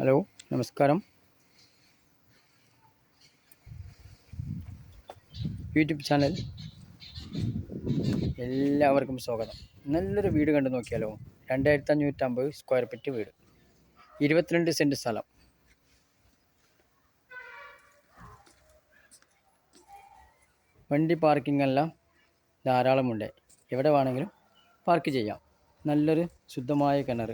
Hello നമസ്കാരം. YouTube channel എല്ലാവർക്കും സ്വാഗതം. നല്ലൊരു വീട് കണ്ടു നോക്കിയാലോ? രണ്ടായിരത്തി അഞ്ഞൂറ്റമ്പത് സ്ക്വയർ ഫീറ്റ് വീട്. ഇരുപത്തിരണ്ട് സെന്റ് സ്ഥലം. വണ്ടി പാർക്കിംഗ് എല്ലാം ധാരാളമുണ്ട്. എവിടെ വേണമെങ്കിലും പാർക്ക് ചെയ്യാം. നല്ലൊരു ശുദ്ധമായ കിണർ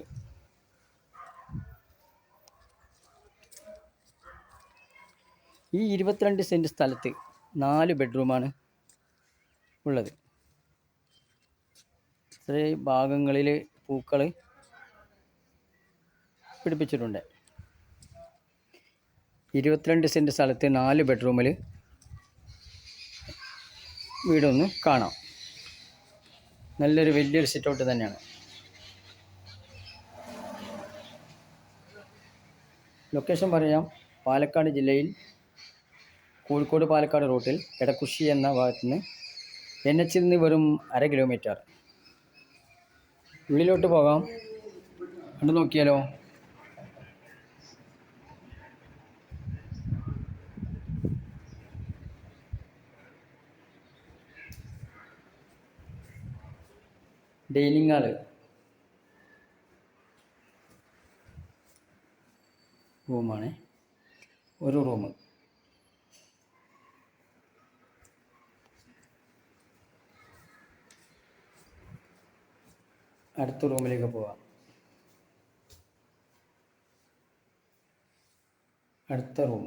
ഈ ഇരുപത്തിരണ്ട് സെന്റ് സ്ഥലത്ത് നാല് ബെഡ്റൂമാണ് ഉള്ളത്. ഇത്രയും ഭാഗങ്ങളിൽ പൂക്കൾ പിടിപ്പിച്ചിട്ടുണ്ട്. ഇരുപത്തിരണ്ട് സെന്റ് സ്ഥലത്ത് നാല് ബെഡ്റൂമിൽ വീടൊന്ന് കാണാം. നല്ലൊരു വലിയൊരു സിറ്റൗട്ട് തന്നെയാണ്. ലൊക്കേഷൻ പറയാം. പാലക്കാട് ജില്ലയിൽ കോഴിക്കോട് പാലക്കാട് റൂട്ടിൽ എടക്കുഷി എന്ന ഭാഗത്ത് നിന്ന് എൻ എച്ചിൽ നിന്ന് വെറും അര കിലോമീറ്റർ. ഉള്ളിലോട്ട് പോകാം. കണ്ടു നോക്കിയാലോ? Dining hall. റൂമാണ്. ഒരു റൂം. അടുത്ത റൂമിലേക്ക് പോവാം. അടുത്ത റൂം.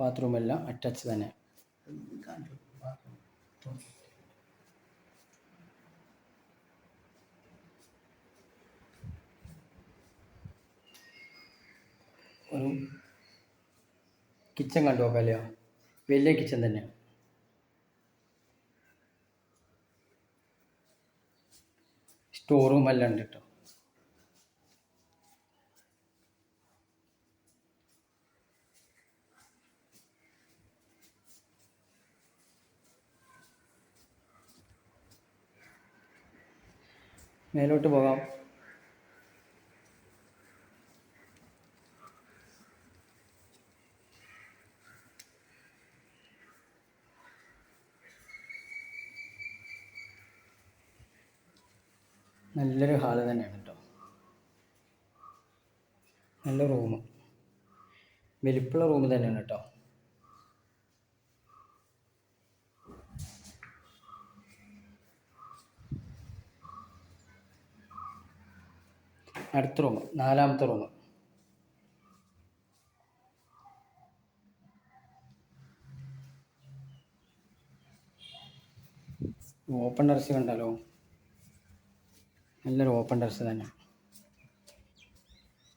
ബാത്റൂമെല്ലാം അറ്റാച്ച് തന്നെ. ഒരു കിച്ചൺ കണ്ടു നോക്കാമല്ലോ വലിയ കിച്ചൺ തന്നെയാണ് സ്റ്റോർ റൂം എല്ലാം ഉണ്ട് കേട്ടോ മേലോട്ട് പോകാം. നല്ലൊരു ഹാൾ തന്നെയാണ് കേട്ടോ. നല്ല റൂം. വലിപ്പുള്ള റൂം തന്നെയാണ് കേട്ടോ. അടുത്ത റൂം നാലാമത്തെ റൂം. ഓപ്പൺ ടെറസ് കണ്ടാലോ? നല്ലൊരു ഓപ്പൺ ഡ്രസ്സ് തന്നെ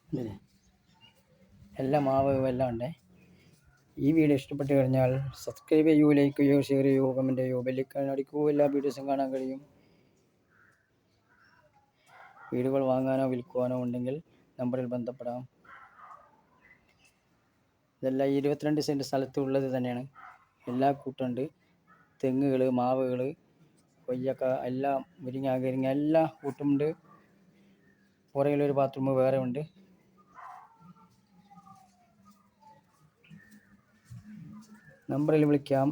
അല്ലേ എല്ലാം മാവ് എല്ലാം ഉണ്ട്. ഈ വീഡിയോ ഇഷ്ടപ്പെട്ട് കഴിഞ്ഞാൽ സബ്സ്ക്രൈബ് ചെയ്യൂ ലൈക്ക് ചെയ്യൂ ഷെയർ ചെയ്യൂ കമന്റ് ചെയ്യൂ. ബെല്ലിക്കാൻ അടിക്കൂ. എല്ലാ വീഡിയോസും കാണാൻ കഴിയും. വീടുകൾ വാങ്ങാനോ വിൽക്കുവാനോ ഉണ്ടെങ്കിൽ നമ്പറിൽ ബന്ധപ്പെടാം. ഇതെല്ലാം ഇരുപത്തിരണ്ട് സെന്റ് സ്ഥലത്തുള്ളത് തന്നെയാണ്. എല്ലാ കൂട്ടുണ്ട്. തെങ്ങുകൾ മാവുകൾ കൊയ്യക്ക എല്ലാം മുരിങ്ങ കരിങ്ങ എല്ലാ കൂട്ടുമുണ്ട് പുറകിലൊരു ബാത്റൂം വേറെ ഉണ്ട്. നമ്പറിൽ വിളിക്കാം.